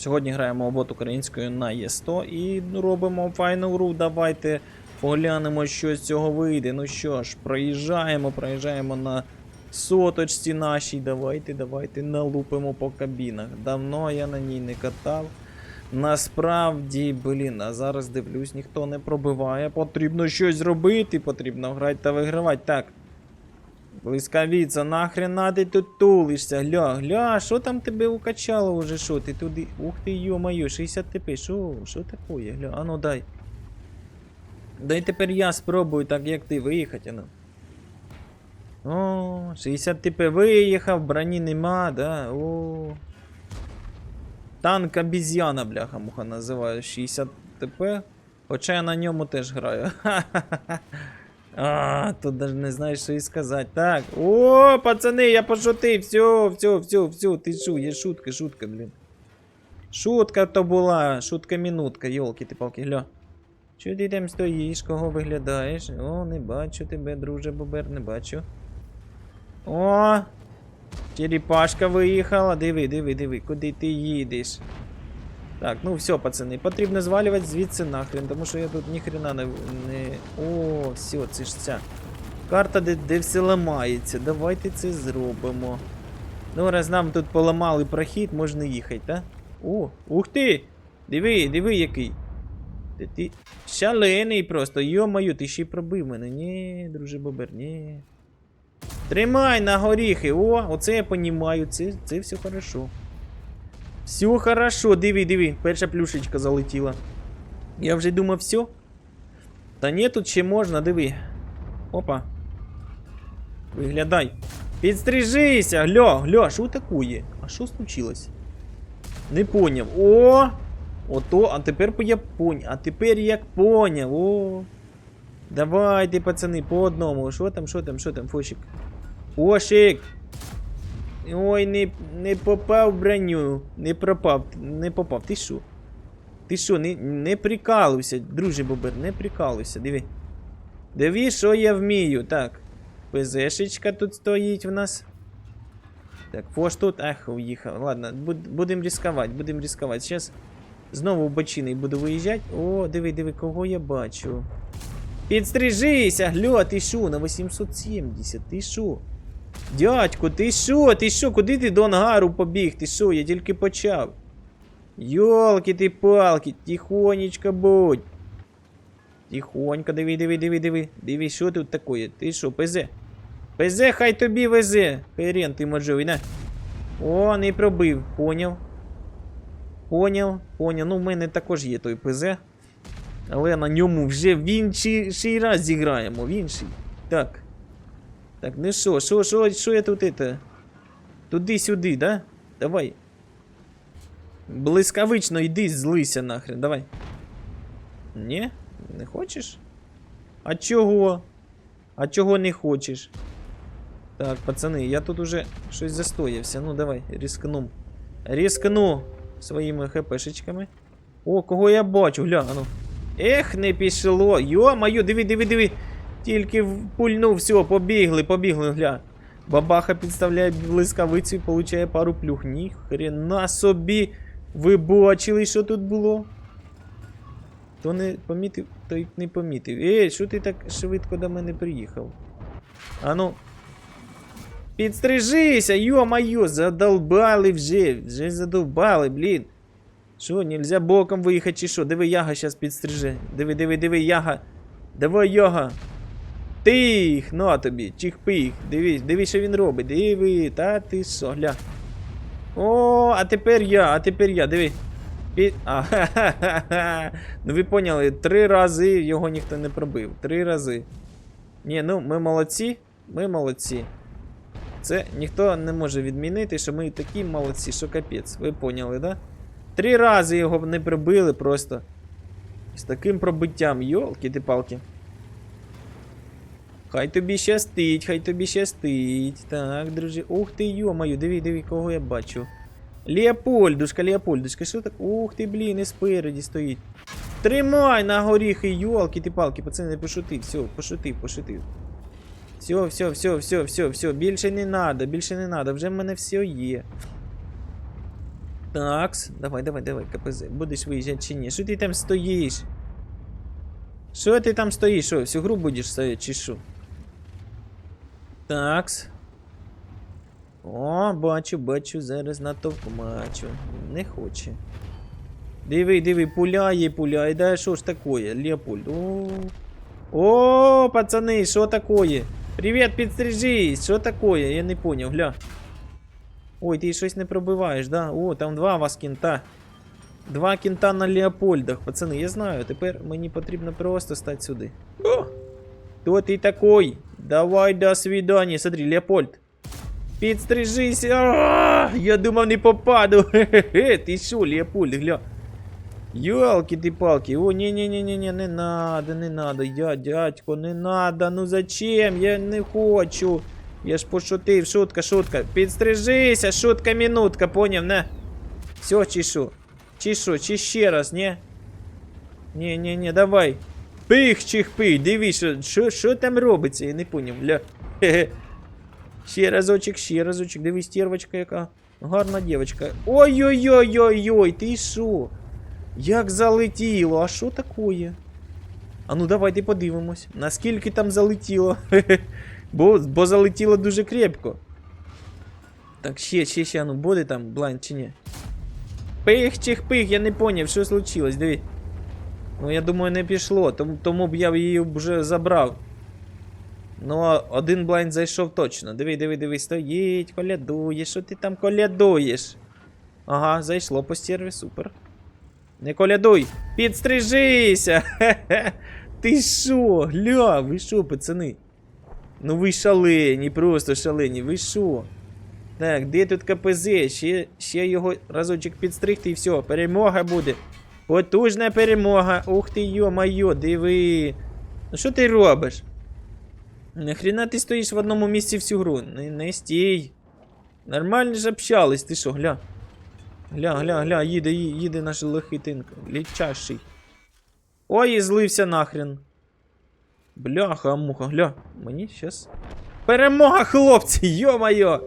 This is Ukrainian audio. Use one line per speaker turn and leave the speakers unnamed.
Сьогодні граємо обот українською на Є100 і робимо файну гру. Давайте поглянемо, що з цього вийде. Ну що ж, проїжджаємо, проїжджаємо на соточці нашій. Давайте, давайте налупимо по кабінах. Давно я на ній не катав. Насправді, блін, а зараз дивлюсь, ніхто не пробиває. Потрібно щось зробити, потрібно грати та вигравати. Так. Блискавіця, нахрена ти тут тулишся? Гля, гля, що там тебе укачало уже? Що ти туди? Ух ти, йо-моє, 60 ТП, що? Що таке? Гля, а ну дай. Дай тепер я спробую, так як ти виїхати, ну. О, 60 ТП виїхав, броні нема, да? О. Танк обіз'яна, бляха, муха називаю 60 ТП. Хоча я на ньому теж граю. Ха-ха-ха. А, тут даже не знаєш, що і сказати. Так. О, пацани, я пошутив. Все, все, все, все, ти шу, є шутка, шутка, блін. Шутка то була, шутка-мінутка, йолки ти палки, гля. Чого ти там стоїш, кого виглядаєш? О, не бачу тебе, друже Бобер, не бачу. О! Черепашка виїхала. Диви, диви, диви, куди ти їдеш? Так, ну все, пацани, потрібно звалювати звідси нахрен, тому що я тут ніхрена не. не... О, все, це ж ця. Карта, де, де все ламається. Давайте це зробимо. Ну, раз нам тут поламали прохід, можна їхати, так? О, ух ти! Диви, диви який. Ти, ти шалений просто, йо-моє, ти ще й пробив мене. Ні, друже Бобер, ні. Тримай на горіхи. О, оце я понімаю, це, це все хорошо. Все хорошо, диви, диви, перша плюшечка залетіла. Я вже думав, все. Та ні, тут ще можна, диви. Опа. Виглядай. Підстрижися, гля, гля, що такое? А що случилось? Не поняв. О! Ото, а тепер я поняв. А тепер як поняв. О. Давайте, пацани, по одному. Що там, що там, що там, фошик? Фошик! Ой, не, не попав броню. Не пропав, не попав. Ти що? Ти що, не, не прикалуйся, друже Бобер, не прикалуйся, диви. Диви, що я вмію. Так. ПЗшечка тут стоїть в нас. Так, фош тут. Ах, уїхав. Ладно, буд, будемо ризикувати, будемо ризикувати. Зараз знову бочиний буду виїжджати. О, диви, диви, кого я бачу. Підстрижися, гльо, ти що, на 870, ти що? Дядько, ти що? Ти що? Куди ти до ангару побіг? Ти що? Я тільки почав. Йолки ти палки, тихонечко будь. Тихонько, диви, диви, диви, диви. Диви, що тут таке? Ти що, ПЗ? ПЗ хай тобі везе. Херен ти можливий, на. О, не пробив, поняв. Поняв, поняв. Ну, в мене також є той ПЗ. Але на ньому вже в інший раз зіграємо, в інший. Так. Так, ну що, що, що, що я тут это? Туди-сюди, да? Давай. Блискавично йди, злися нахрен, давай. Ні? Не хочеш? А чого? А чого не хочеш? Так, пацани, я тут уже щось застоявся. Ну давай, рискну. Рискну своїми хпшечками. О, кого я бачу, гля, а ну. Ех, не пішло. Йо-моє, диви, диви, диви. Тільки пульнув, все, побігли, побігли, гля. Бабаха підставляє блискавицю і получає пару плюх. Ні, хрена собі. Ви бачили, що тут було? Хто не помітив, той не помітив. Ей, що ти так швидко до мене приїхав? Ану. Підстрижися, йо-моє, задолбали вже, вже задовбали, блін. Що, нельзя боком виїхати чи що? Диви, яга зараз підстриже. Диви, диви, диви, яга. Давай, яга. Тих, на тобі, чих-пих. Дивись, диви, що він робить. Диви, та ти гля. О, а тепер я, а тепер я, диви. Пі... А, ха-ха-ха. Ну ви поняли, три рази його ніхто не пробив. Три рази. Ні, ну ми молодці. Ми молодці. Це ніхто не може відмінити, що ми такі молодці, що капець. Ви поняли, да? Три рази його не прибили просто. З таким пробиттям, йолки ти палки. Хай тобі щастить, хай тобі щастить. Так, друзі. Ух ти, йо-моє, диви, диви, кого я бачу. Леопольдушка, Леопольдушка, що так? Ух ти, блін, і спереді стоїть. Тримай на горіхи, йолки ти палки, пацани, не пошутив, все, пошутив, пошутив. Все, все, все, все, все, все, більше не надо, більше не надо, вже в мене все є. Такс, давай, давай, давай, КПЗ. Будеш виїжджати чи ні? Що ти там стоїш? Що ти там стоїш? Що, всю гру будеш стояти чи що? Такс. О, бачу, бачу, зараз натовп бачу. Не хоче. Диви, диви, пуляє, пуляє. Да що ж такое, Леопольд? О, О, пацани, що такое? Привіт, підстрижись, що такое? Я не поняв, гля. Ой, ти щось не пробиваєш, да? О, там два вас кінта. Два кінта на Леопольдах, пацани, я знаю, тепер мені потрібно просто стати сюди. О! Хто ти такой? Давай до свидания. Смотри, Леопольд. Підстрижись. Я думав не попаду. Хе-хе-хе. Ти що, Леопольд, гля. Ёлки ти палки. О, не-не-не-не, не надо, не надо. Я, дядько, не надо. Ну зачем? Я не хочу. Я ж пошутив, шутка, шутка. Підстрижися, шутка, минутка, поняв, не? Все, чи що? Чи ще раз, не? Ні, давай. Пих, чих, пих, дивись, що, що, там робиться, я не поняв, ля. Ще разочек, ще разочек, дивись, стервочка яка. Гарна дівчинка. Ой-ой-ой-ой-ой, ти що? Як залетіло, а що такое? А ну давайте подивимось, наскільки там залетіло. Бо, бо залетіло дуже крепко. Так, ще, ще, ще, а ну буде там блайнд чи ні? Пих, чих, пих, я не поняв, що случилось, диви. Ну, я думаю, не пішло, тому, тому б я її вже забрав. Ну, один блайнд зайшов точно. Диви, диви, диви, стоїть, колядує, що ти там колядуєш? Ага, зайшло по стерві, супер. Не колядуй! Підстрижися! Ти що? Гля, ви що, пацани? Ну ви шалені, просто шалені, ви що? Так, де тут КПЗ? Ще, ще його разочок підстригти і все, перемога буде. Потужна перемога. Ух ти йо-майо, диви. Ну що ти робиш? Нахрена ти стоїш в одному місці всю гру? Не, не стій. Нормально ж общались, ти що, гля. Гля, гля, гля, їде, їде наш лохитинка. Лічащий. Ой, злився нахрен. Бляха, муха, гля. Мені щас. Перемога, хлопці! Йо-майо!